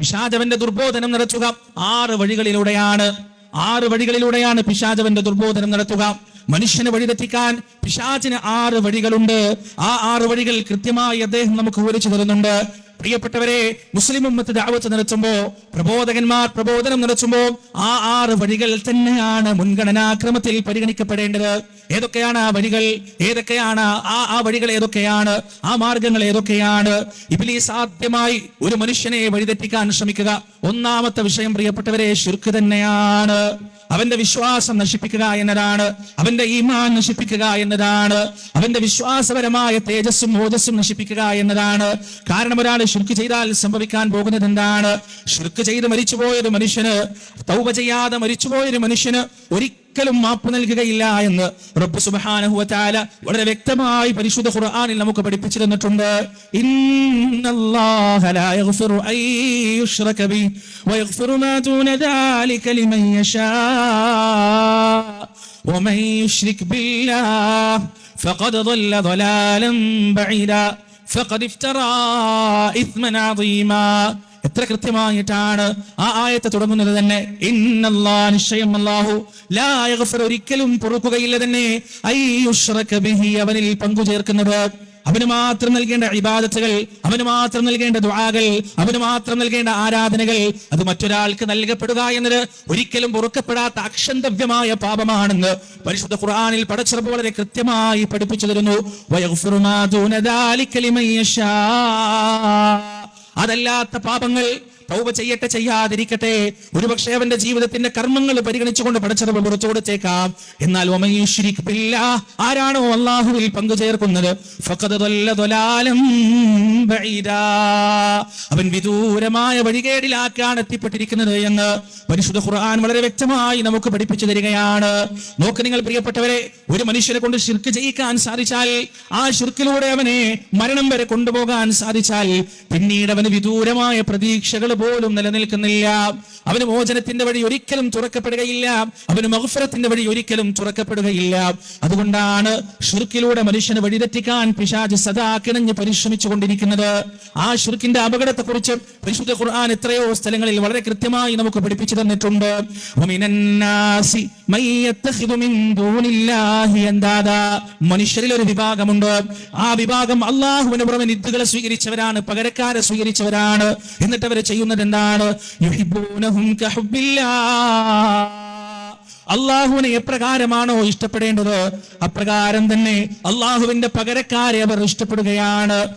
പിശാചവന്റെ ദുർബോധനം നടത്തുക. ആറ് വഴികളിലൂടെയാണ് ആറ് വഴികളിലൂടെയാണ് പിശാചവന്റെ ദുർബോധനം നടത്തുക. മനുഷ്യനെ വഴിതെറ്റിക്കാൻ പിശാചിന് ആറ് വഴികളുണ്ട്. ആ ആറ് വഴികൾ കൃത്യമായി അദ്ദേഹം നമുക്ക് വിവരിച്ചു തരുന്നുണ്ട്. പ്രിയപ്പെട്ടവരെ മുസ്ലിം ഉമ്മത്ത് ദാവത്ത് നടത്തുമ്പോ പ്രബോധകന്മാർ പ്രബോധനം നടത്തുമ്പോ ആ ആറ് വഴികൾ തന്നെയാണ് മുൻഗണനാക്രമത്തിൽ പരിഗണിക്കപ്പെടേണ്ടത്. ഏതൊക്കെയാണ് ആ വഴികൾ? ഏതൊക്കെയാണ് ആ ആ വഴികൾ ഏതൊക്കെയാണ്? ആ മാർഗങ്ങൾ ഏതൊക്കെയാണ്? ഇബിലി സാധ്യമായി ഒരു മനുഷ്യനെ വഴിതെറ്റിക്കാൻ ശ്രമിക്കുക. ഒന്നാമത്തെ വിഷയം പ്രിയപ്പെട്ടവരെ ശുർക്ക് തന്നെയാണ്. അവന്റെ വിശ്വാസം നശിപ്പിക്കുക എന്നതാണ്. അവന്റെ ഈമാൻ നശിപ്പിക്കുക എന്നതാണ്. അവന്റെ വിശ്വാസപരമായ തേജസ്സും ഓജസ്സും നശിപ്പിക്കുക എന്നതാണ്. കാരണം ഒരാൾ ശുർക്ക് ചെയ്താൽ സംഭവിക്കാൻ പോകുന്നത് എന്താണ്? ശുർക്ക് ചെയ്ത് മരിച്ചുപോയൊരു മനുഷ്യന് തൗപ ചെയ്യാതെ മരിച്ചുപോയൊരു മനുഷ്യന് ഒരിക്കലും മാപ്പ് നൽകുകയില്ല എന്ന് റബ്ബ് സുബ്ഹാനഹു വതആല വളരെ വ്യക്തമായി പരിശുദ്ധ ഖുർആനിൽ നമുക്ക് പഠിപ്പിച്ചു തന്നിട്ടുണ്ട് ഇന്നല്ലാഹ ലാ യഗ്ഫിറു അൻ യുശ്റക ബി വയഗ്ഫിറു മാ ദൂന ദാലിക ലിമൻ യശാ ومن يشرك بالله فقد ضل ضلالا بعيدا فقد افترى اثما عظيما എത്ര കൃത്യമായിട്ടാണ് ആ ആയത്തെ തുടങ്ങുന്നത് തന്നെ? നിശ്ചയം അല്ലാഹു ലാ യഗ്ഫിറു ഒരിക്കലും പൊറുക്കുകയില്ല തന്നെ. ബിഹി അവനിൽ പങ്കു ചേർക്കുന്നത് അവന് മാത്രം നൽകേണ്ട ഇബാദത്തുകൾ അവന് മാത്രം നൽകേണ്ട ദുആകൾ അവന് മാത്രം നൽകേണ്ട ആരാധനകൾ അത് മറ്റൊരാൾക്ക് നൽകപ്പെടുക എന്നത് ഒരിക്കലും പൊറുക്കപ്പെടാത്ത അക്ഷന്തവ്യമായ പാപമാണെന്ന് പരിശുദ്ധ ഖുർആനിൽ പടച്ചിറപ്പ് വളരെ കൃത്യമായി പഠിപ്പിച്ചു തരുന്നു. അതല്ലാത്ത പാപങ്ങൾ തൗബ ചെയ്യട്ടെ ചെയ്യാതിരിക്കട്ടെ. ഒരുപക്ഷെ അവന്റെ ജീവിതത്തിന്റെ കർമ്മങ്ങൾ പരിഗണിച്ചുകൊണ്ട് പഠിച്ചത് പുറത്തു കൊടുത്തേക്കാം എന്നാൽ ആരാണോ അള്ളാഹുവിൽ പങ്കു ചേർക്കുന്നത് അവൻ വിദൂരമായ വഴികേടിലാക്കാണ് എത്തിപ്പെട്ടിരിക്കുന്നത് എന്ന് പരിശുദ്ധ ഖുർആൻ വളരെ വ്യക്തമായി നമുക്ക് പഠിപ്പിച്ചു തരികയാണ്. നോക്ക് നിങ്ങൾ പ്രിയപ്പെട്ടവരെ ഒരു മനുഷ്യനെ കൊണ്ട് ശിർക്ക് ചെയ്യിക്കാൻ സാധിച്ചാൽ ആ ശിർക്കിലൂടെ അവനെ മരണം വരെ കൊണ്ടുപോകാൻ സാധിച്ചാൽ പിന്നീട് അവന് വിദൂരമായ പ്രതീക്ഷകൾ പോലും നിലനിൽക്കുന്നില്ല. അവന് മോചനത്തിന്റെ വഴി ഒരിക്കലും തുറക്കപ്പെടുകയില്ല. അവന് മഹുഫരത്തിന്റെ വഴി ഒരിക്കലും തുറക്കപ്പെടുകയില്ല. അതുകൊണ്ടാണ് ഷിർക്കിലൂടെ മനുഷ്യനെ വഴിതെറ്റിക്കാൻ പിശാജ് സദാ കിണഞ്ഞ് പരിശ്രമിച്ചു കൊണ്ടിരിക്കുന്നത് ആ ഷിർക്കിന്റെ അപകടത്തെക്കുറിച്ച് പരിശുദ്ധ ഖുർആൻ എത്രയോ സ്ഥലങ്ങളിൽ വളരെ കൃത്യമായി നമുക്ക് പഠിപ്പിച്ചു തന്നിട്ടുണ്ട്. മനുഷ്യരിൽ ഒരു വിഭാഗമുണ്ട്. ആ വിഭാഗം അള്ളാഹുവിന് പുറമെ നിദ്ദുകളെ സ്വീകരിച്ചവരാണ് പകരക്കാരെ സ്വീകരിച്ചവരാണ്. എന്നിട്ട് അവർ ചെയ്യുന്നത് എന്താണ്. അള്ളാഹുവിനെ എപ്രകാരമാണോ ഇഷ്ടപ്പെടേണ്ടത്? അപ്രകാരം തന്നെ അള്ളാഹുവിന്റെ പകരക്കാരെ അവർ ഇഷ്ടപ്പെടുകയാണ്.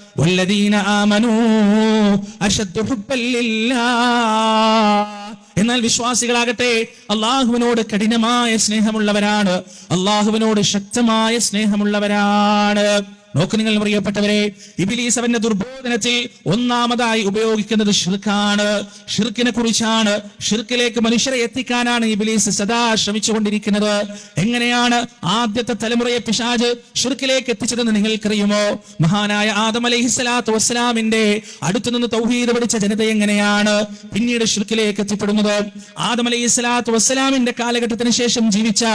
എന്നാൽ വിശ്വാസികളാകട്ടെ അള്ളാഹുവിനോട് കഠിനമായ സ്നേഹമുള്ളവരാണ്. അള്ളാഹുവിനോട് ശക്തമായ സ്നേഹമുള്ളവരാണ്. നോക്ക് നിങ്ങൾ പ്രിയപ്പെട്ടവരെ ഇബിലീസ് അവന്റെ ദുർബോധനത്തിൽ ഒന്നാമതായി ഉപയോഗിക്കുന്നത് ഷിർക്കാണ് ഷിർക്കിനെ കുറിച്ചാണ് ഷിർക്കിലേക്ക് മനുഷ്യരെ എത്തിക്കാനാണ് ഇബിലീസ് സദാ ശ്രമിച്ചുകൊണ്ടിരിക്കുന്നത്. എങ്ങനെയാണ് ആദ്യത്തെ തലമുറയെ പിശാജ് ഷിർക്കിലേക്ക് എത്തിച്ചതെന്ന് നിങ്ങൾക്കറിയുമോ? മഹാനായ ആദം അലൈഹി സ്വലാത്തു വസ്സലാമിന്റെ അടുത്തുനിന്ന് തൗഹീദ് പഠിച്ച ജനത എങ്ങനെയാണ് പിന്നീട് ഷിർക്കിലേക്ക് എത്തിപ്പെടുന്നത്? ആദം അലൈഹി സ്വലാത്തു വസ്സലാമിന്റെ കാലഘട്ടത്തിന് ശേഷം ജീവിച്ച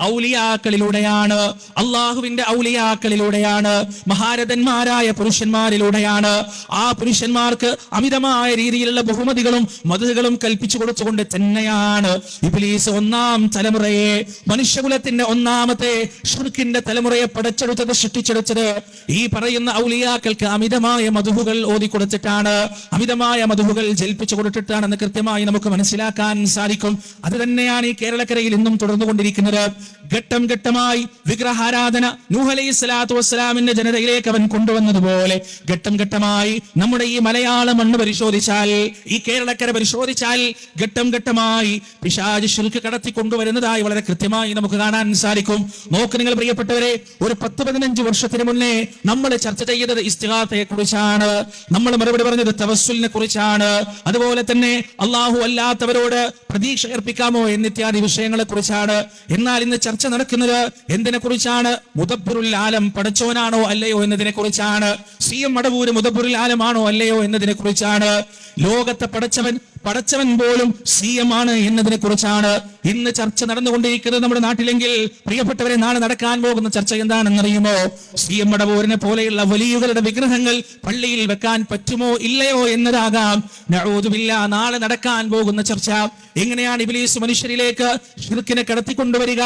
ഔലിയാക്കളിലൂടെയാണ് അള്ളാഹുവിന്റെ ഔലിയാക്കളിലൂടെയാണ് മഹാരഥന്മാരായ പുരുഷന്മാരിലൂടെയാണ്. ആ പുരുഷന്മാർക്ക് അമിതമായ രീതിയിലുള്ള ബഹുമതികളും മതകളും കൽപ്പിച്ചു കൊടുത്തുകൊണ്ട് തന്നെയാണ്. ഇബിലീസ് ഒന്നാം തലമുറയെ മനുഷ്യകുലത്തിന്റെ ഒന്നാമത്തെ ഷുർക്കിന്റെ തലമുറയെ പടച്ചെടുത്തത് സൃഷ്ടിച്ചെടുത്തത്. ഈ പറയുന്ന ഔലിയാക്കൾക്ക് അമിതമായ മധുഹുകൾ ഓതിക്കൊടുത്തിട്ടാണ് അമിതമായ മധുഹുകൾ ജൽപ്പിച്ചു കൊടുത്തിട്ടാണെന്ന് കൃത്യമായി നമുക്ക് മനസ്സിലാക്കാൻ സാധിക്കും. അത് തന്നെയാണ് ഈ കേരളക്കരയിൽ ഇന്നും തുടർന്നുകൊണ്ടിരിക്കുന്നത്. ഘട്ടം ഘട്ടമായി വിഗ്രഹാരാധന. നൂഹ് അലൈഹി സ്വലാത്തു വസ്സലാമിന്റെ ജനതയിലേക്ക് അവൻ കൊണ്ടുവന്നതുപോലെ ഘട്ടം ഘട്ടമായി നമ്മുടെ ഈ മലയാള മണ്ണ് പരിശോധിച്ചാൽ ഈ കേരളക്കര പരിശോധിച്ചാൽ ഘട്ടം ഘട്ടമായി പിശാജ് ശുൽക്ക് കടത്തി കൊണ്ടുവരുന്നതായി വളരെ കൃത്യമായി നമുക്ക് കാണാൻ സാധിക്കും. നോക്ക് നിങ്ങൾ പ്രിയപ്പെട്ടവരെ ഒരു പത്ത് പതിനഞ്ച് വർഷത്തിന് മുന്നേ നമ്മൾ ചർച്ച ചെയ്തത് ഇസ്തിഹാത്തയെ കുറിച്ചാണ് നമ്മൾ മറുപടി പറഞ്ഞത് തവസ്സുലിനെ കുറിച്ചാണ്. അതുപോലെ തന്നെ അള്ളാഹു അല്ലാത്തവരോട് പ്രതീക്ഷ അർപ്പിക്കാമോ എന്നിത്യാദി വിഷയങ്ങളെ കുറിച്ചാണ് എന്നാൽ ഇന്ന് ചർച്ച നടക്കുന്നത് എന്തിനെ കുറിച്ചാണ് മുതബ്ബുരുൽ ആലം പടച്ചോനാണോ അല്ലയോ എന്നതിനെ കുറിച്ചാണ് സി എം മടവൂര് മുതപ്പുറിൽ ആലമാണോ അല്ലയോ എന്നതിനെ കുറിച്ചാണ് ലോകത്തെ പടച്ചവൻ പടച്ചവൻ പോലും സി എം ആണ് എന്നതിനെ കുറിച്ചാണ് ഇന്ന് ചർച്ച നടന്നുകൊണ്ടിരിക്കുന്നത് നമ്മുടെ നാട്ടിലെങ്കിൽ പ്രിയപ്പെട്ടവരെ നാളെ നടക്കാൻ പോകുന്ന ചർച്ച എന്താണെന്നറിയുമോ? സി എം മടവൂരിനെ പോലെയുള്ള വലിയവരുടെ വിഗ്രഹങ്ങൾ പള്ളിയിൽ വെക്കാൻ പറ്റുമോ ഇല്ലയോ എന്നതാകാം. നഊദുബില്ല നാളെ നടക്കാൻ പോകുന്ന ചർച്ച. എങ്ങനെയാണ് ഇബിലീസ് മനുഷ്യരിലേക്ക് ഷിർക്കിനെ കടത്തിക്കൊണ്ടുവരിക?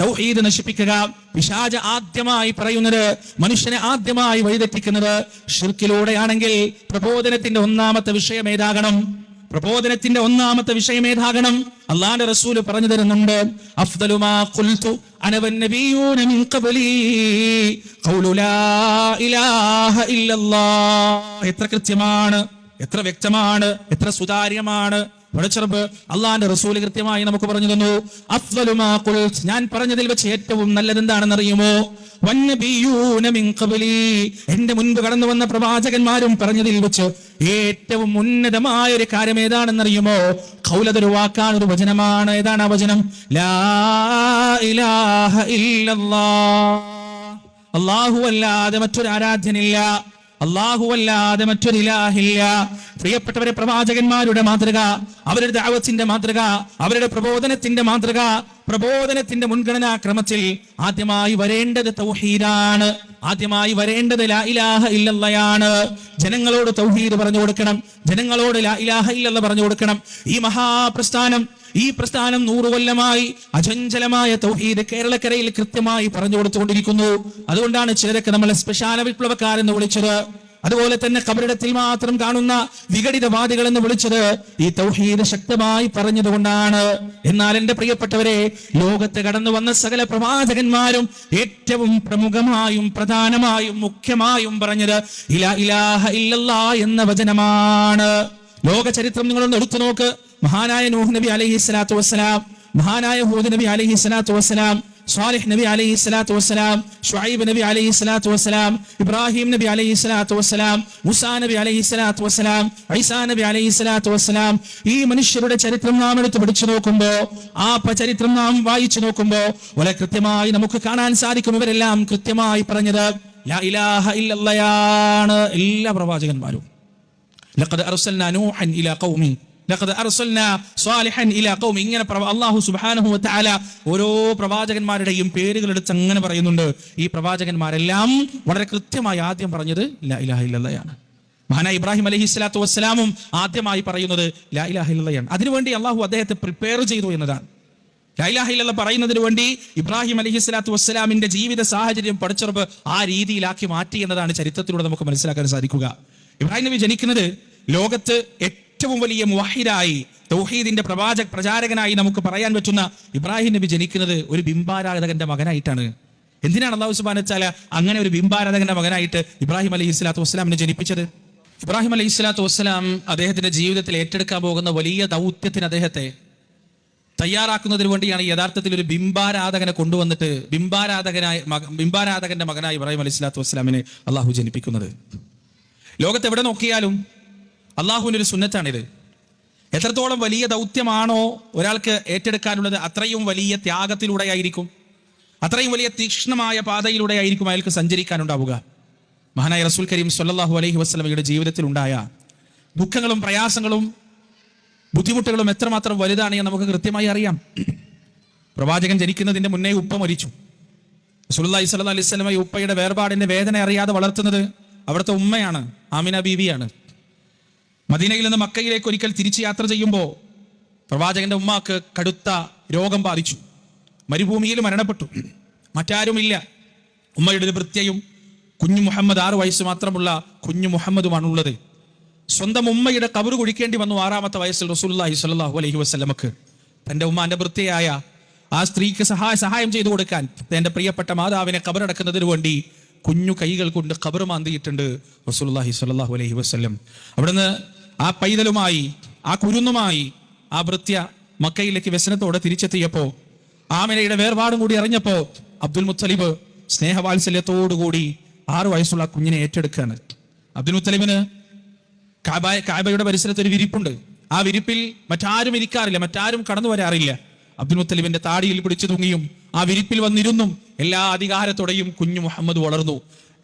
തൗഹീദ് നശിപ്പിക്കുക പിശാജ് ആദ്യമായി പറയുന്നത് മനുഷ്യനെ ആദ്യമായി വഴിതെറ്റിക്കുന്നത് ഷിർക്കിലൂടെയാണെങ്കിൽ പ്രബോധനത്തിന്റെ ഒന്നാമത്തെ വിഷയം ഏതാകണം? പ്രബോധനത്തിന്റെ ഒന്നാമത്തെ വിഷയം ഏതാകണം? അള്ളാന്റെ റസൂൽ പറഞ്ഞു തരുന്നുണ്ട് അഫ്ദലുമാ ഖുൽതു അന നബിയൂന മിൻ ഖബ്ലി. ഖൗലു ലാ ഇലാഹ ഇല്ലല്ലാഹ് എത്ര കൃത്യമാണ് എത്ര വ്യക്തമാണ് എത്ര സുതാര്യമാണ് പടച്ചറബ് അള്ളാന്റെ റസൂൽ കൃത്യമായി നമുക്ക് പറഞ്ഞു തന്നു. അഫ്ദലുമാ ഖുൽത്. ഞാൻ പറഞ്ഞതിൽ വെച്ച് ഏറ്റവും നല്ലത് എന്താണെന്ന് അറിയുമോ എന്റെ മുൻപ് കടന്നു വന്ന പ്രവാചകന്മാരും പറഞ്ഞതിൽ വെച്ച് ഏറ്റവും ഉന്നതമായ ഒരു കാര്യം ഏതാണെന്നറിയുമോ? കൗലതൊരു വാക്കാണ് ഒരു വചനമാണ്. ഏതാണ് ആ വചനം? ലാ ഇലാഹ അള്ളാഹു അല്ലാതെ മറ്റൊരു ആരാധ്യനില്ല. അള്ളാഹു അല്ലാതെ മറ്റൊരു ഇലാഹില്ല പ്രിയപ്പെട്ടവരെ പ്രവാചകന്മാരുടെ മാതൃക അവരുടെ ദാവത്തിന്റെ മാതൃക അവരുടെ പ്രബോധനത്തിന്റെ മാതൃക പ്രബോധനത്തിന്റെ മുൻഗണനാ ക്രമത്തിൽ ആദ്യമായി വരേണ്ടത് തൗഹീദാണ്. ആദ്യമായി വരേണ്ടത് ലാ ഇലാഹ ഇല്ലല്ലയാണ്. ജനങ്ങളോട് തൗഹീദ് പറഞ്ഞു കൊടുക്കണം. ജനങ്ങളോട് ലാ ഇലാഹ ഇല്ലല്ല പറഞ്ഞു കൊടുക്കണം. ഈ മഹാപ്രസ്ഥാനം ഈ പ്രസ്ഥാനം നൂറു കൊല്ലമായി അചഞ്ചലമായ തൗഹീദ് കേരളക്കരയിൽ കൃത്യമായി പറഞ്ഞു കൊടുത്തുകൊണ്ടിരിക്കുന്നു. അതുകൊണ്ടാണ് ചിലരൊക്കെ നമ്മളെ സ്പെഷ്യാല വിപ്ലവക്കാരെന്ന് വിളിച്ചത്. അതുപോലെ തന്നെ കബറിടത്തിൽ മാത്രം കാണുന്ന വിഘടിതവാദികൾ എന്ന് വിളിച്ചത് ഈ തൗഹീദ് ശക്തമായി പറഞ്ഞതുകൊണ്ടാണ്. എന്നാൽ എന്റെ പ്രിയപ്പെട്ടവരെ ലോകത്ത് കടന്നു വന്ന സകല പ്രവാചകന്മാരും ഏറ്റവും പ്രമുഖമായും പ്രധാനമായും മുഖ്യമായും പറഞ്ഞത് ഇലാ ഇലാഹ ഇല്ലല്ലാ എന്ന വചനമാണ്. ലോക ചരിത്രം നിങ്ങളൊന്ന് എടുത്തു നോക്ക്. മഹാനായ നൂഹ് നബി അലൈഹി സ്വലാത്തു വസ്സലാം മഹാനായ ഹൂദ് നബി അലൈഹി സ്വലാത്തു വസ്സലാം സ്വാലിഹ് നബി അലൈഹി സ്വലാത്തു വസ്സലാം ഷുഹൈബ് നബി അലൈഹി സ്വലാത്തു വസ്സലാം ഇബ്രാഹിം നബി അലൈഹി സ്വലാത്തു വസ്സലാം മുസാ നബി അലൈഹി സ്വലാത്തു വസ്സലാം ഐസാ നബി അലൈഹി സ്വലാത്തു വസ്സലാം. ഈ മനുഷ്യരുടെ ചരിത്രം നാം എടുത്ത് പഠിച്ചു നോക്കുമ്പോൾ ആ ചരിത്രം നാം വായിച്ചു നോക്കുമ്പോൾ വളരെ കൃത്യമായി നമുക്ക് കാണാൻ സാധിക്കും ഇവരെല്ലാം കൃത്യമായി പറഞ്ഞത് എല്ലാ പ്രവാചകന്മാരും. ലഖദ് നൂഹൻ ഇലാ ഖൗമി ഇങ്ങനെ അള്ളാഹു വ തആല ഓരോ പ്രവാചകന്മാരുടെയും പേരുകൾ എടുത്ത് അങ്ങനെ പറയുന്നുണ്ട്. ഈ പ്രവാചകന്മാരെല്ലാം വളരെ കൃത്യമായി ആദ്യം പറഞ്ഞത് ലാ ഇലാഹ ഇല്ലല്ലയാണ്. മഹാനായ ഇബ്രാഹിം അലൈഹി സ്വലാത്തു വസ്സലാമും ആദ്യമായി പറയുന്നത് ലാ ഇലാഹ ഇല്ലല്ലയാണ്. അതിനുവേണ്ടി അള്ളാഹു അദ്ദേഹത്തെ പ്രിപ്പയർ ചെയ്തു എന്നതാണ്. ലൈലാഹില്ല പറയുന്നതിന് വേണ്ടി ഇബ്രാഹിം അലഹി സ്വലാത്തു വസ്സലാമിന്റെ ജീവിത സാഹചര്യം പഠിച്ചുറപ്പ് ആ രീതിയിലാക്കി മാറ്റി എന്നതാണ് ചരിത്രത്തിലൂടെ നമുക്ക് മനസ്സിലാക്കാൻ സാധിക്കുക. ഇബ്രാഹിം നബി ജനിക്കുന്നത് ലോകത്ത് ഏറ്റവും വലിയ മുവാഹിദായി തൗഹീദിന്റെ പ്രവാചക പ്രചാരകനായി നമുക്ക് പറയാൻ പറ്റുന്ന ഇബ്രാഹിം നബി ജനിക്കുന്നത് ഒരു ബിംബാരാധകന്റെ മകനായിട്ടാണ്. എന്തിനാണ് അള്ളാഹു സുബാൻ വെച്ചാൽ അങ്ങനെ ഒരു ബിംബാരാധകന്റെ മകനായിട്ട് ഇബ്രാഹിം അലൈഹി സ്വലാത്തു വസ്സലാമിനെ ജനിപ്പിച്ചത്? ഇബ്രാഹിം അലൈഹി സ്വലാത്തു വസ്സലാം അദ്ദേഹത്തിന്റെ ജീവിതത്തിൽ ഏറ്റെടുക്കാൻ പോകുന്ന വലിയ ദൗത്യത്തിന് അദ്ദേഹത്തെ തയ്യാറാക്കുന്നതിന് വേണ്ടിയാണ് യഥാർത്ഥത്തിൽ ഒരു ബിംബാരാധകനെ കൊണ്ടുവന്നിട്ട് ബിംബാരാധകനായ ബിംബാരാധകന്റെ മകനായി ഇബ്രാഹിം അലൈഹി സ്വലാത്തു വസ്സലാമിനെ അള്ളാഹു ജനിപ്പിക്കുന്നത്. ലോകത്ത് എവിടെ നോക്കിയാലും അള്ളാഹുവിന്റെ ഒരു സുന്നത്താണിത്. എത്രത്തോളം വലിയ ദൗത്യമാണോ ഒരാൾക്ക് ഏറ്റെടുക്കാനുള്ളത് അത്രയും വലിയ ത്യാഗത്തിലൂടെയായിരിക്കും. അത്രയും വലിയ തീക്ഷ്ണമായ പാതയിലൂടെ ആയിരിക്കും അയാൾക്ക് സഞ്ചരിക്കാനുണ്ടാവുക. മഹാനായ റസൂൽ കരീം സല്ലല്ലാഹു അലൈഹി വസ്ലമയുടെ ജീവിതത്തിൽ ഉണ്ടായ ദുഃഖങ്ങളും പ്രയാസങ്ങളും ബുദ്ധിമുട്ടുകളും എത്രമാത്രം വലുതാണ് എന്ന് നമുക്ക് കൃത്യമായി അറിയാം. പ്രവാചകൻ ജനിക്കുന്നതിന്റെ മുന്നേ ഉപ്പ മരിച്ചു. സുല്ലാഹി സല്ലാ അലൈഹി സ്വലമ ഉപ്പയുടെ വേർപാടിന്റെ വേദന അറിയാതെ വളർത്തുന്നത് അവിടുത്തെ ഉമ്മയാണ് ആമിന ബീവിയാണ്. മദീനയിൽ നിന്ന് മക്കയിലേക്ക് ഒരിക്കൽ തിരിച്ച് യാത്ര ചെയ്യുമ്പോൾ പ്രവാചകന്റെ ഉമ്മാക്ക് കടുത്ത രോഗം ബാധിച്ചു. മരുഭൂമിയിൽ മരണപ്പെട്ടു. മറ്റാരുമില്ല. ഉമ്മയുടെ ഒരു വൃത്യയും കുഞ്ഞു മുഹമ്മദ് ആറു വയസ്സ് മാത്രമുള്ള കുഞ്ഞു മുഹമ്മദുമാണുള്ളത് സ്വന്തം ഉമ്മയുടെ കബറ് കുഴിക്കേണ്ടി വന്നു ആറാമത്തെ വയസ്സിൽ റസൂല്ലാഹി സ്വല്ലല്ലാഹു അലഹി വസ്ലമക്ക് തന്റെ ഉമ്മാന്റെ വൃത്തിയായ ആ സ്ത്രീക്ക് സഹായ സഹായം ചെയ്തു കൊടുക്കാൻ തന്റെ പ്രിയപ്പെട്ട മാതാവിനെ കബറടക്കുന്നതിന് വേണ്ടി കുഞ്ഞു കൈകൾ കൊണ്ട് കബറ് മാന്തിയിട്ടുണ്ട് റസൂലുള്ളാഹി സ്വല്ലല്ലാഹു അലഹി വസ്ലം അവിടുന്ന് ആ പൈതലുമായി ആ കുരുന്നുമായി ആ വൃത്യ മക്കയിലേക്ക് വ്യസനത്തോടെ തിരിച്ചെത്തിയപ്പോ ആമിനയുടെ വേർപാടും കൂടി അറിഞ്ഞപ്പോ അബ്ദുൽ മുത്തലിബ് സ്നേഹവാത്സല്യത്തോടുകൂടി ആറു വയസ്സുള്ള കുഞ്ഞിനെ ഏറ്റെടുക്കുകയാണ്. അബ്ദുൽ മുത്തലിബിന് കാബ കാബയുടെ പരിസരത്ത് ഒരു വിരിപ്പുണ്ട്. ആ വിരിപ്പിൽ മറ്റാരും ഇരിക്കാറില്ല മറ്റാരും കടന്നു വരാറില്ല. അബ്ദുൽ മുത്തലിബിന്റെ താടിയിൽ പിടിച്ചു തൂങ്ങിയും ആ വിരിപ്പിൽ വന്നിരുന്നും എല്ലാ അധികാരത്തോടെയും കുഞ്ഞു മുഹമ്മദ് വളർന്നു.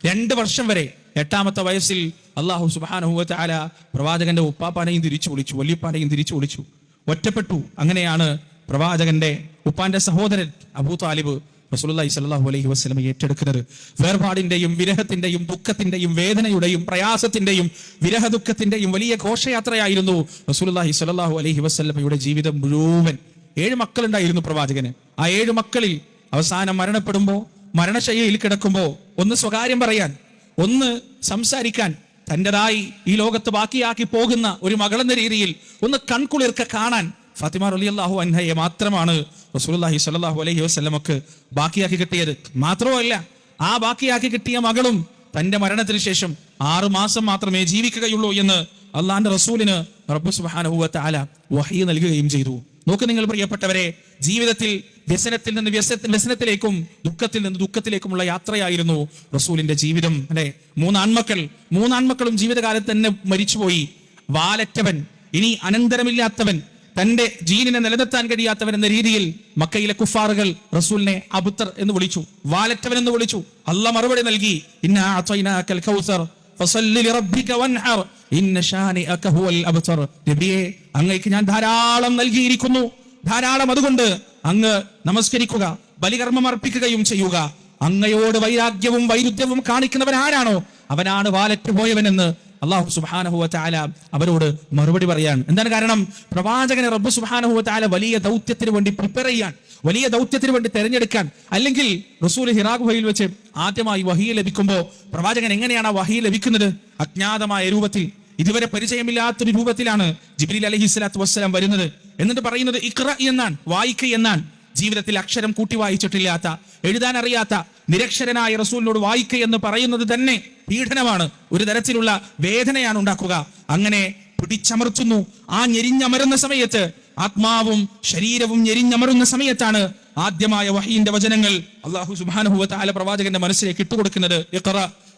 രണ്ട് വർഷം വരെ എട്ടാമത്തെ വയസ്സിൽ അള്ളാഹു സുബാനഹുവ ആല പ്രവാചകന്റെ ഉപ്പാപ്പാനെയും തിരിച്ചു വിളിച്ചു വല്യപ്പാനെയും തിരിച്ചു വിളിച്ചു. ഒറ്റപ്പെട്ടു. അങ്ങനെയാണ് പ്രവാചകന്റെ ഉപ്പാന്റെ സഹോദരൻ അബൂ താലിബ് റസൂലുള്ളാഹി സ്വല്ലല്ലാഹു അലൈഹി വസല്ലം ഏറ്റെടുക്കുന്നത്. വേർപാടിന്റെയും വിരഹത്തിന്റെയും ദുഃഖത്തിന്റെയും വേദനയുടെയും പ്രയാസത്തിന്റെയും വിരഹ ദുഃഖത്തിന്റെയും വലിയ ഘോഷയാത്രയായിരുന്നു റസൂലി സ്വല്ലല്ലാഹു അലൈഹി വസ്ലമയുടെ ജീവിതം മുഴുവൻ. ഏഴ് മക്കളുണ്ടായിരുന്നു പ്രവാചകന്. ആ ഏഴ് മക്കളിൽ അവസാനം മരണപ്പെടുമ്പോ മരണശയ്യയിൽ കിടക്കുമ്പോ ഒന്ന് സ്വകാര്യം പറയാൻ. ഒന്ന് സംസാരിക്കാൻ തന്റെതായി ഈ ലോകത്ത് ബാക്കിയാക്കി പോകുന്ന ഒരു മകളെന്ന രീതിയിൽ ഒന്ന് കൺകുളിർക്ക കാണാൻ ഫാത്തിമ റളിയല്ലാഹു അൻഹയെ മാത്രമാണ് റസൂലുള്ളാഹി സ്വല്ലല്ലാഹു അലൈഹി വസ്ലമക്ക് ബാക്കിയാക്കി കിട്ടിയത്. മാത്രമല്ല ആ ബാക്കിയാക്കി കിട്ടിയ മകളും തന്റെ മരണത്തിന് ശേഷം ആറു മാസം മാത്രമേ ജീവിക്കുകയുള്ളൂ എന്ന് അള്ളാന്റെ റസൂലിന് റബ്ബു തആല വഹി നൽകുകയും ചെയ്തു. നോക്ക് നിങ്ങൾ പ്രിയപ്പെട്ടവരെ ജീവിതത്തിൽ വ്യസനത്തിൽ നിന്ന് വ്യസ- വ്യസനത്തിലേക്കും ദുഃഖത്തിൽ നിന്ന് ദുഃഖത്തിലേക്കുമുള്ള യാത്രയായിരുന്നു റസൂലിന്റെ ജീവിതം. അല്ലെ? മൂന്നാൺമക്കൾ മൂന്നാൺമക്കളും ജീവിതകാലത്ത് തന്നെ മരിച്ചുപോയി. വാലറ്റവൻ ഇനി അനന്തരമില്ലാത്തവൻ തന്റെ ജീനിനെ നിലനിർത്താൻ കഴിയാത്തവൻ എന്ന രീതിയിൽ മക്കയിലെ കുഫാറുകൾ റസൂലിനെ അബുത്തർ എന്ന് വിളിച്ചു. വാലറ്റവൻ എന്ന് വിളിച്ചു. അല്ല മറുപടി നൽകി. അങ്ങേക്ക് ഞാൻ ധാരാളം നൽകിയിരിക്കുന്നു. ധാരാളം അതുകൊണ്ട് അങ്ങ് നമസ്കരിക്കുക ബലികർമ്മം അർപ്പിക്കുകയും ചെയ്യുക. അങ്ങയോട് വൈരാഗ്യവും വൈരുദ്ധ്യവും കാണിക്കുന്നവൻ ആരാണോ അവനാണ് വാലറ്റ് പോയവനെന്ന് അള്ളാഹു സുബാനഹുവ താല അവരോട് മറുപടി പറയാൻ. എന്താണ് കാരണം? പ്രവാചകനെ റബ്ബ് സുബാനഹുവ താല വലിയ ദൗത്യത്തിന് വേണ്ടി പ്രിപ്പയർ ചെയ്യാൻ വലിയ ദൗത്യത്തിന് വേണ്ടി തെരഞ്ഞെടുക്കാൻ അല്ലെങ്കിൽ റസൂൽ ഹിറാ ഗുഹയിൽ വെച്ച് ആദ്യമായി വഹി ലഭിക്കുമ്പോൾ പ്രവാചകൻ എങ്ങനെയാണ് ആ വഹി ലഭിക്കുന്നത്? അജ്ഞാതമായ രൂപത്തിൽ. ഇതുവരെ പരിചയമില്ലാത്തൊരു രൂപത്തിലാണ് ജിബിലി അലഹി സ്വലാത്തു വസ്സലാം വരുന്നത്. എന്നിട്ട് പറയുന്നത് ഇക്ര എന്നാണ് വായിക്ക എന്നാണ്. ജീവിതത്തിൽ അക്ഷരം കൂട്ടി വായിച്ചിട്ടില്ലാത്ത എഴുതാൻ അറിയാത്ത നിരക്ഷരനായ റസൂലിനോട് വായിക്ക എന്ന് പറയുന്നത് തന്നെ പീഡനമാണ്. ഒരു തരത്തിലുള്ള വേദനയാണ് ഉണ്ടാക്കുക. അങ്ങനെ പിടിച്ചമർത്തുന്നു. ആ ഞെരിഞ്ഞമരുന്ന സമയത്ത് ആത്മാവും ശരീരവും ഞെരിഞ്ഞമറുന്ന സമയത്താണ് ആദ്യമായ വഹീന്റെ വചനങ്ങൾ അള്ളാഹു സുബാനഹുവ താല പ്രവാചകന്റെ മനസ്സിലേക്ക് ഇട്ടുകൊടുക്കുന്നത്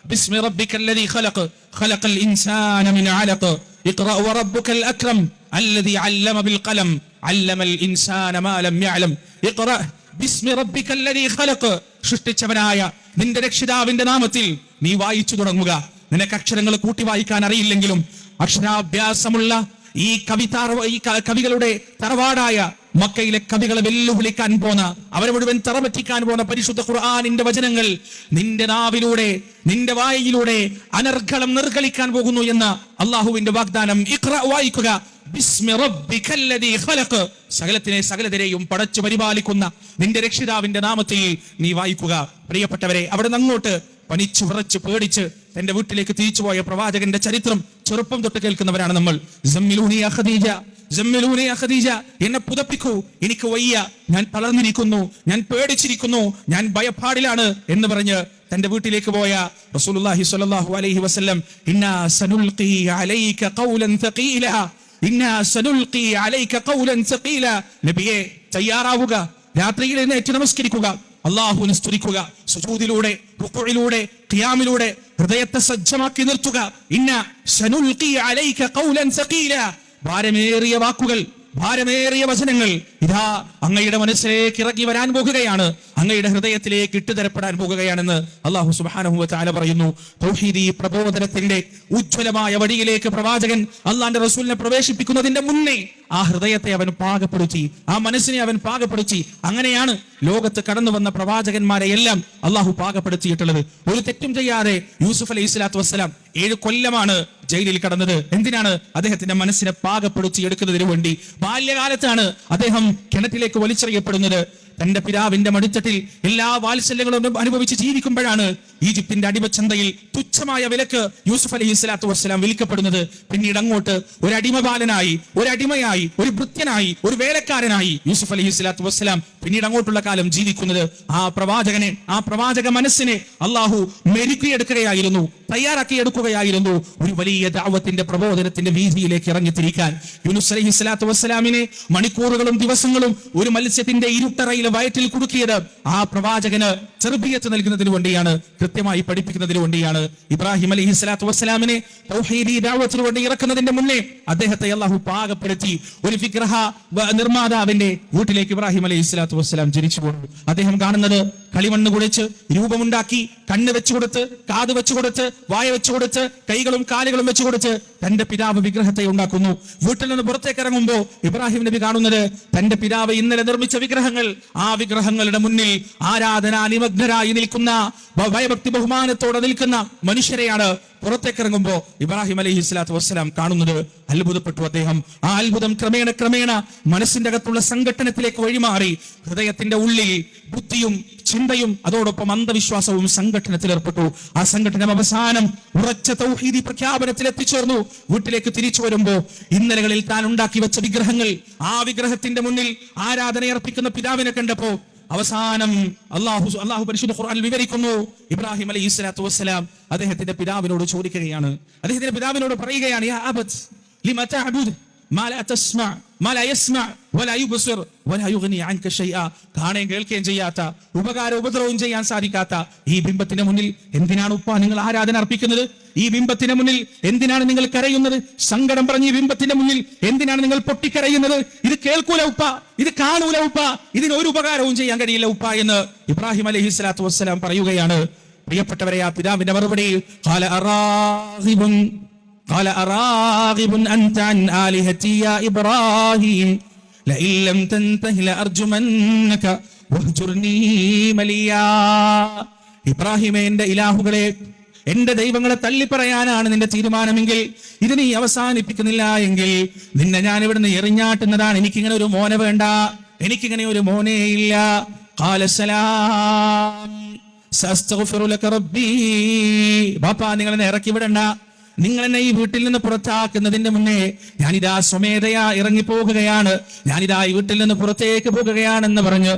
ബിസ്മി റബ്ബിക്കൽ ഖലഖ്. ഖലഖൽ ഇൻസാന മിൻ അലഖ്. ഇഖ്റ വറബ്ബുകൽ അക്രം. അല്ലതി അല്ലമ ബിൽ ഖലം അല്ലമൽ ഇൻസാന മാ ലം യഅലം ഇഖ്റ ബിസ്മി റബ്ബിക്കൽ ഖലഖ സൃഷ്ടിച്ചവനായ നിന്റെ രക്ഷിതാവിന്റെ നാമത്തിൽ നീ വായിച്ചു തുടങ്ങുക. നിനക്ക് അക്ഷരങ്ങൾ കൂട്ടി വായിക്കാൻ അറിയില്ലെങ്കിലും അക്ഷരാഭ്യാസമുള്ള ഈ കവിത ഈ കവികളുടെ തറവാടായ മക്കയിലെ കവികളെ വെല്ലുവിളിക്കാൻ പോന്ന അവരെ മുഴുവൻ തറപറ്റിക്കാൻ പോന്ന പരിശുദ്ധ ഖുർആാനിന്റെ വചനങ്ങൾ നിന്റെ നാവിലൂടെ നിന്റെ വായിലൂടെ അനർഘളം നിർഗളിക്കാൻ പോകുന്നു എന്ന അള്ളാഹുവിന്റെ വാഗ്ദാനം. ഇഖ്ര വായിക്കുക. സകലത്തിനെ സകലതരെയും പടച്ചു പരിപാലിക്കുന്ന നിന്റെ രക്ഷിതാവിന്റെ നാമത്തിൽ നീ വായിക്കുക. പ്രിയപ്പെട്ടവരെ അവിടെ അങ്ങോട്ട് പനിച്ചു വിറച്ച് പേടിച്ച് തന്റെ വീട്ടിലേക്ക് തിരിച്ചുപോയ പ്രവാചകന്റെ ചരിത്രം ചെറുപ്പം തൊട്ട് കേൾക്കുന്നവരാണ് നമ്മൾ. എന്നെ പുതപ്പിക്കൂ. എനിക്ക് വയ്യ. ഞാൻ തളർന്നിരിക്കുന്നു. ഞാൻ പേടിച്ചിരിക്കുന്നു. ഞാൻ ഭയപ്പാടിലാണ് എന്ന് പറഞ്ഞ് തന്റെ വീട്ടിലേക്ക് പോയ റസൂലുള്ളാഹി സ്വല്ലല്ലാഹു അലൈഹി വസല്ലം ഇന്നാ സനുൽഖി അലൈക ഖൗലൻ ഥഖീല നബിയെ തയ്യാറാവുക. രാത്രിയിൽ എഴുന്നേറ്റ് നമസ്കരിക്കുക. അള്ളാഹുവിനെ സ്തുതിക്കുക. സുജൂദിലൂടെ റുകൂഇലൂടെ ഖിയാമിലൂടെ ഹൃദയത്തെ സജ്ജമാക്കി നിർത്തുക. ഇന്ന സനുൽഖി അലൈക ഖൗലൻ സഖീല. ഭാരമേറിയ വാക്കുകൾ ഭാരമേറിയ വചനങ്ങൾ. ഇതാ അങ്ങയുടെ മനസ്സിലേക്ക് ഇറങ്ങി വരാൻ പോകുകയാണ്. അങ്ങയുടെ ഹൃദയത്തിലേക്ക് ഇട്ടുതരപ്പെടാൻ പോകുകയാണെന്ന് അള്ളാഹു തആല പറയുന്നു. തൗഹീദി പ്രബോധനത്തിന്റെ ഉജ്ജ്വലമായ വഴിയിലേക്ക് പ്രവാചകൻ അള്ളാന്റെ റസൂലിനെ പ്രവേശിപ്പിക്കുന്നതിന്റെ മുന്നേ ആ ഹൃദയത്തെ അവൻ പാകപ്പെടുത്തി ആ മനസ്സിനെ അവൻ പാകപ്പെടുത്തി. അങ്ങനെയാണ് ലോകത്ത് കടന്നു വന്ന പ്രവാചകന്മാരെ എല്ലാം അള്ളാഹു പാകപ്പെടുത്തിയിട്ടുള്ളത്. ഒരു തെറ്റും ചെയ്യാതെ യൂസുഫ് അലൈഹി സ്വലാത്തു വസ്സലാം ഏഴ് കൊല്ലമാണ് ജയിലിൽ കടന്നത്. എന്തിനാണ് അദ്ദേഹത്തിന്റെ മനസ്സിനെ പാകപ്പെടുത്തി എടുക്കുന്നതിന് വേണ്ടി? ബാല്യകാലത്താണ് അദ്ദേഹം കിണറ്റിലേക്ക് വലിച്ചെറിയപ്പെടുന്നത്. തന്റെ പിതാവിന്റെ മടിച്ചട്ടിൽ എല്ലാ വാത്സല്യങ്ങളും അനുഭവിച്ച് ജീവിക്കുമ്പോഴാണ് ഈജിപ്തിന്റെ അടിമച്ചന്തയിൽ തുച്ഛമായ വിലക്ക് യൂസുഫ് അലൈഹി സ്വലാത്തു വസ്സലാം വിൽക്കപ്പെടുന്നത്. പിന്നീട് അങ്ങോട്ട് ഒരു അടിമബാലനായി ഒരു അടിമയായി ഒരു ഭൃത്യനായി ഒരു വേലക്കാരനായി യൂസുഫ് അലൈഹി സ്വലാത്തു വസ്സലാം പിന്നീട് അങ്ങോട്ടുള്ള കാലം ജീവിക്കുന്നത്. ആ പ്രവാചകനെ ആ പ്രവാചക മനസ്സിനെ അള്ളാഹു മെരുക്കിയെടുക്കുകയായിരുന്നു തയ്യാറാക്കിയെടുക്കുകയായിരുന്നു ഒരു വലിയ ദാവത്തിന്റെ പ്രബോധനത്തിന്റെ വീതിയിലേക്ക് ഇറങ്ങിത്തിരിക്കാൻ. യൂനുസ് അലൈഹി സ്വലാത്തു വസ്സലാമിനെ മണിക്കൂറുകളും ദിവസങ്ങളും ഒരു മത്സ്യത്തിന്റെ ഇരുട്ടറയിലെ വയറ്റിൽ കുടുക്കിയത് ആ പ്രവാചകന് ചെറുബിയത്ത് നൽകുന്നതിന് വേണ്ടിയാണ്. കൃത്യമായി പഠിപ്പിക്കുന്നതിന് വേണ്ടിയാണ് ഇബ്രാഹിം അലഹി സ്വലാത്തു വസ്സലാമിനെ വേണ്ടി ഇറക്കുന്നതിന്റെ മുന്നേ അദ്ദേഹത്തെ അള്ളാഹു പാകപ്പെടുത്തി ഒരു വിഗ്രഹ നിർമ്മാതാവിന്റെ വീട്ടിലേക്ക് ഇബ്രാഹിം അലഹി സ്വലാത്തു വസ്സലാം ജനിച്ചു പോകുന്നു അദ്ദേഹം കാണുന്നത് കളിമണ്ണ് കുഴിച്ച് രൂപമുണ്ടാക്കി കണ്ണ് വെച്ചു കൊടുത്ത് കാത് വെച്ചു കൊടുത്ത് വായ വെച്ചു കൊടുത്ത് കൈകളും കാലുകളും വെച്ചു കൊടുത്ത് തന്റെ പിതാവ് വിഗ്രഹത്തെ ഉണ്ടാക്കുന്നു. വീട്ടിൽ നിന്ന് പുറത്തേക്ക് ഇറങ്ങുമ്പോൾ ഇബ്രാഹിം നബി കാണുന്നത് തന്റെ പിതാവ് ഇന്നലെ നിർമ്മിച്ച വിഗ്രഹങ്ങൾ. ആ വിഗ്രഹങ്ങളുടെ മുന്നിൽ ആരാധന നിമഗ്നരായി നിൽക്കുന്ന ഭയഭക്തി ബഹുമാനത്തോടെ നിൽക്കുന്ന മനുഷ്യരെയാണ് പുറത്തേക്ക് ഇബ്രാഹിം അലൈഹി സ്വലാത്തു വസ്സലാം കാണുന്നത് അത്ഭുതപ്പെട്ടു അദ്ദേഹം. ആ അത്ഭുതം ക്രമേണ ക്രമേണ മനസ്സിന്റെ അകത്തുള്ള സംഘട്ടനത്തിലേക്ക് വഴിമാറി. ഹൃദയത്തിന്റെ ഉള്ളിൽ ബുദ്ധിയും ചിന്തയും അതോടൊപ്പം അന്ധവിശ്വാസവും സംഘടനത്തിൽ ഏർപ്പെട്ടു. ആ സംഘടനം അവസാനം ഉറച്ച തൗഹീദി പ്രഖ്യാപനത്തിൽ എത്തിച്ചേർന്നു. വീട്ടിലേക്ക് തിരിച്ചു വരുമ്പോ ഇന്നലകളിൽ താൻ ഉണ്ടാക്കി വെച്ച വിഗ്രഹങ്ങൾ ആ വിഗ്രഹത്തിന്റെ മുന്നിൽ ആരാധനയർപ്പിക്കുന്ന പിതാവിനെ കണ്ടപ്പോ അവസാനം അള്ളാഹു അള്ളാഹു പരിശുദ്ധ ഖുർആൻ വിവരിക്കുന്നു ഇബ്രാഹിം അലൈഹി സ്വലാത്തു വസ്സലാം അദ്ദേഹത്തിന്റെ പിതാവിനോട് ചോദിക്കുകയാണ്. അദ്ദേഹത്തിന്റെ പിതാവിനോട് പറയുകയാണ് മാ ലാ തസ്മഅ മാ ലാ യസ്മഅ വലാ യുബ്സിർ വലാ യുഗ്നി അൻക ഷൈഅ കാണുകയും കേൾക്കുകയും ചെയ്യാത്ത ഉപകാര ഉപദ്രവവും ചെയ്യാൻ സാധിക്കാത്ത ഈ ബിംബത്തിന്റെ മുന്നിൽ എന്തിനാണ് ഉപ്പ നിങ്ങൾ ആരാധന അർപ്പിക്കുന്നത്? ഈ ബിംബത്തിന്റെ മുന്നിൽ എന്തിനാണ് നിങ്ങൾ കരയുന്നത്? സങ്കടം പറഞ്ഞ് ഈ ബിംബത്തിന്റെ മുന്നിൽ എന്തിനാണ് നിങ്ങൾ പൊട്ടിക്കരയുന്നത്? ഇത് കേൾക്കൂല ഉപ്പ ഇത് കാണൂല ഉപ്പ ഇതിന് ഒരു ഉപകാരവും ചെയ്യാൻ കഴിയില്ല ഉപ്പ എന്ന് ഇബ്രാഹിം അലഹി സ്വലാത്തു വസ്സലാം പറയുകയാണ്. പ്രിയപ്പെട്ടവരെ ആ പിതാവിന്റെ മറുപടി "ഖാല അറാഗിബുൻ قال أراغب أنت عن آلهتي يا إبراهيم لئن لم تنته لأرجمنك واهجرني مليا ഇബ്രാഹിമെ എന്റെ ഇലാഹുകളെ എന്റെ ദൈവങ്ങളെ തള്ളിപ്പറയാനാണ് നിന്റെ തീരുമാനമെങ്കിൽ ഇത് നീ അവസാനിപ്പിക്കുന്നില്ല എങ്കിൽ നിന്നെ ഞാൻ ഇവിടുന്ന് എറിഞ്ഞാട്ടുന്നതാണ് എനിക്കിങ്ങനെ ഒരു മോനെ വേണ്ട എനിക്കിങ്ങനെ ഒരു മോനെ ഇല്ല കാലസലാം സസ്തഗ്ഫിറു ലക റബ്ബീ ബാപ്പാ നിങ്ങൾ എന്നെ ഇറക്കി വിടണ്ട നിങ്ങൾ എന്നെ ഈ വീട്ടിൽ നിന്ന് പുറത്താക്കുന്നതിന്റെ മുന്നേ ഞാനിതാ സ്വമേധയാ ഇറങ്ങി പോകുകയാണ് ഞാനിതാ ഈ വീട്ടിൽ നിന്ന് പുറത്തേക്ക് പോകുകയാണെന്ന് പറഞ്ഞ്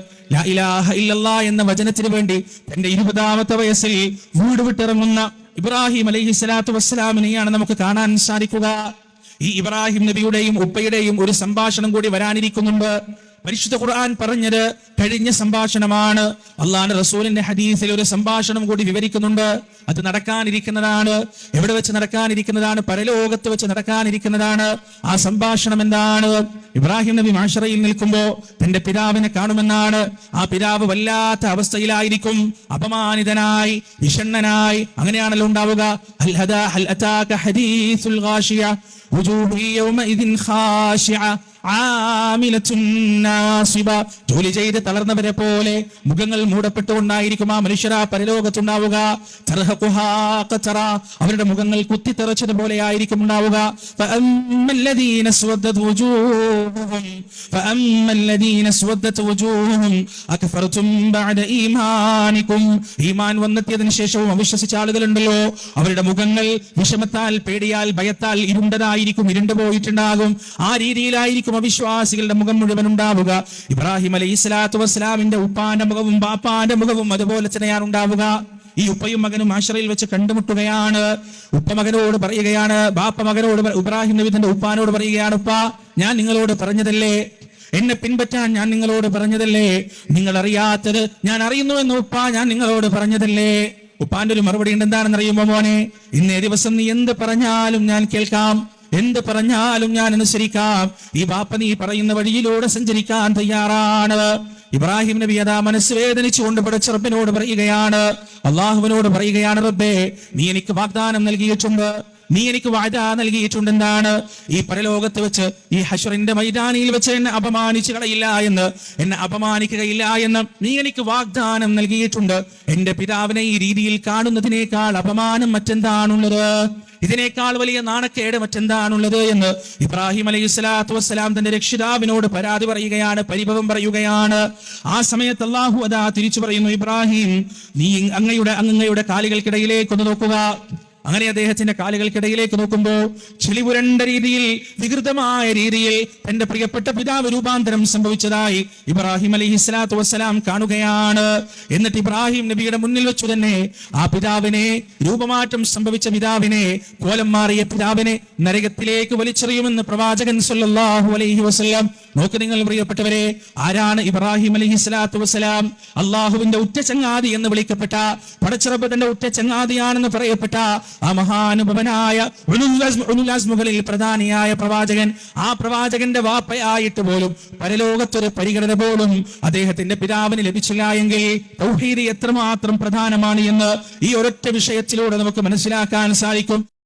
എന്ന വചനത്തിന് വേണ്ടി തന്റെ ഇരുപതാമത്തെ വയസ്സിൽ വീട് വിട്ടിറങ്ങുന്ന ഇബ്രാഹിം അലൈഹി സ്വലാത്തു വസ്സലാമിനെയാണ് നമുക്ക് കാണാൻ സാധിക്കുക. ഈ ഇബ്രാഹിം നബിയുടെയും ഉപ്പയുടെയും ഒരു സംഭാഷണം കൂടി വരാനിരിക്കുന്നുണ്ട്. പരിശുദ്ധ ഖുർആൻ പറഞ്ഞത് കഴിഞ്ഞ സംഭാഷണമാണ്. അള്ളാഹ് റസൂലിന്റെ ഹദീസിൽ ഒരു സംഭാഷണം കൂടി വിവരിക്കുന്നുണ്ട്. അത് നടക്കാനിരിക്കുന്നതാണ്. എവിടെ വെച്ച് നടക്കാനിരിക്കുന്നതാണ്? പരലോകത്ത് വെച്ച് നടക്കാനിരിക്കുന്നതാണ്. ആ സംഭാഷണം എന്താണ്? ഇബ്രാഹിം നബി മാഷറയിൽ നിൽക്കുമ്പോൾ തന്റെ പിതാവിനെ കാണുമെന്നാണ് ആ പിതാവ് വല്ലാത്ത അവസ്ഥയിലായിരിക്കും. അപമാനിതനായി വിഷണ്ണനായി. അങ്ങനെയാണല്ലോ ഉണ്ടാവുക. ജോലി ചെയ്ത് തളർന്നവരെ പോലെ മുഖങ്ങൾ മൂടപ്പെട്ടുകൊണ്ടായിരിക്കും ആ മനുഷ്യരാ പരലോകത്തുണ്ടാവുക. അവരുടെ മുഖങ്ങൾ കുത്തിത്തെറച്ചതുപോലെ ആയിരിക്കും ഉണ്ടാവുക. وجوههم فأما الذين اسودت وجوههم أكفرتم بعد إيمانكم ഈമാൻ വന്നെത്തിയതിനു ശേഷവും അവിശ്വസിച്ച ആളുകളുണ്ടല്ലോ അവരുടെ മുഖങ്ങൾ വിഷമത്താൽ പേടിയാൽ ഭയത്താൽ ഇരുണ്ടതായിരിക്കും ഇരുണ്ടു പോയിട്ടുണ്ടാകും ആ രീതിയിലായിരിക്കും അവിശ്വാസികളുടെ മുഖം മുഴുവൻ ഉണ്ടാവുക ഇബ്രാഹിം അലൈഹി സ്വലാത്തു വസ്സലാമിന്റെ ഉപ്പാന്റെ മുഖവും ബാപ്പാന്റെ മുഖവും അതുപോലെ തന്നെയാണ് ഉണ്ടാവുക ഈ ഉപ്പയും മകനും ആശ്രയിൽ വെച്ച് കണ്ടുമുട്ടുകയാണ്. ഉപ്പ മകനോട് പറയുകയാണ് ബാപ്പ മകനോട് ഇബ്രാഹിം നബി തന്റെ ഉപ്പാനോട് പറയുകയാണ് ഉപ്പ ഞാൻ നിങ്ങളോട് പറഞ്ഞതല്ലേ? എന്നെ പിൻപറ്റാൻ ഞാൻ നിങ്ങളോട് പറഞ്ഞതല്ലേ? നിങ്ങൾ അറിയാത്തത് ഞാൻ അറിയുന്നു എന്ന് ഉപ്പ ഞാൻ നിങ്ങളോട് പറഞ്ഞതല്ലേ? ഉപ്പാന്റെ ഒരു മറുപടി ഉണ്ട് എന്താണെന്ന് അറിയുമ്പോ മോനെ? ഇന്നേ ദിവസം നീ എന്ത് പറഞ്ഞാലും ഞാൻ കേൾക്കാം. എന്ത് പറഞ്ഞാലും ഞാൻ അനുസരിക്കാം. ഈ ബാപ്പ നീ പറയുന്ന വഴിയിലൂടെ സഞ്ചരിക്കാൻ തയ്യാറാണ്. ഇബ്രാഹിം നബി അതാ മനസ്സ് വേദനിച്ചുകൊണ്ട് പടച്ചറപ്പിനോട് പറയുകയാണ്. അള്ളാഹുവിനോട് പറയുകയാണ് റബ്ബേ നീ എനിക്ക് വാഗ്ദാനം നൽകിയിട്ടുണ്ട്. നീ എനിക്ക് വാഴ നൽകിയിട്ടുണ്ടെന്നാണ് ഈ പരലോകത്ത് വെച്ച് ഈ ഹഷറിന്റെ മൈതാനിയിൽ വെച്ച് എന്നെ അപമാനിച്ചു കളയില്ല എന്ന് എന്നെ അപമാനിക്കുകയില്ല എന്ന് നീ എനിക്ക് വാഗ്ദാനം നൽകിയിട്ടുണ്ട്. എന്റെ പിതാവിനെ ഈ രീതിയിൽ കാണുന്നതിനേക്കാൾ അപമാനം മറ്റെന്താണുള്ളത്? ഇതിനേക്കാൾ വലിയ നാണക്കേട് മറ്റെന്താണുള്ളത് എന്ന് ഇബ്രാഹിം അലൈഹി സ്വലാത്തു വസ്സലാം തന്റെ രക്ഷിതാവിനോട് പരാതി പറയുകയാണ് പരിഭവം പറയുകയാണ്. ആ സമയത്ത് അള്ളാഹു അതാ തിരിച്ചു പറയുന്നു ഇബ്രാഹിം നീ അങ്ങയുടെ അങ്ങയുടെ കാലുകൾക്കിടയിലേക്കൊന്ന് നോക്കുക. അങ്ങനെ അദ്ദേഹത്തിന്റെ കാലുകൾക്കിടയിലേക്ക് നോക്കുമ്പോൾ ചെളിപുരണ്ട രീതിയിൽ വികൃതമായ രീതിയിൽ തന്റെ പ്രിയപ്പെട്ട പിതാവ് രൂപാന്തരം സംഭവിച്ചതായി ഇബ്രാഹിം അലി ഇസ്ലാത്തു വസ്സലാം കാണുകയാണ്. എന്നിട്ട് ഇബ്രാഹിം നബിയുടെ മുന്നിൽ വെച്ചു തന്നെ ആ പിതാവിനെ രൂപമാറ്റം സംഭവിച്ച പിതാവിനെ കോലം മാറിയ പിതാവിനെ നരകത്തിലേക്ക് വലിച്ചെറിയുമെന്ന് പ്രവാചകൻ സല്ലല്ലാഹു അലൈഹി വസല്ലം നോക്ക് നിങ്ങൾ പ്രിയപ്പെട്ടവരെ ആരാണ് ഇബ്രാഹിം അലഹി സ്വലാത്തു വസ്സലാം? അള്ളാഹുവിന്റെ ഉറ്റ ചങ്ങാതി എന്ന് വിളിക്കപ്പെട്ട പടച്ചിറബത്തിന്റെ തന്റെ ഉറ്റ ചങ്ങാതിയാണെന്ന് പറയപ്പെട്ട ആ മഹാനുഭവനായ അസ്മുകളിൽ പ്രധാനിയായ പ്രവാചകൻ ആ പ്രവാചകന്റെ വാപ്പയായിട്ട് പോലും പരലോകത്തൊരു പരിഗണന പോലും അദ്ദേഹത്തിന്റെ പിതാവിന് ലഭിച്ചില്ല എങ്കിൽ തൗഹീദ് എത്രമാത്രം പ്രധാനമാണ് എന്ന് ഈ ഒരൊറ്റ വിഷയത്തിലൂടെ നമുക്ക് മനസ്സിലാക്കാൻ സാധിക്കും.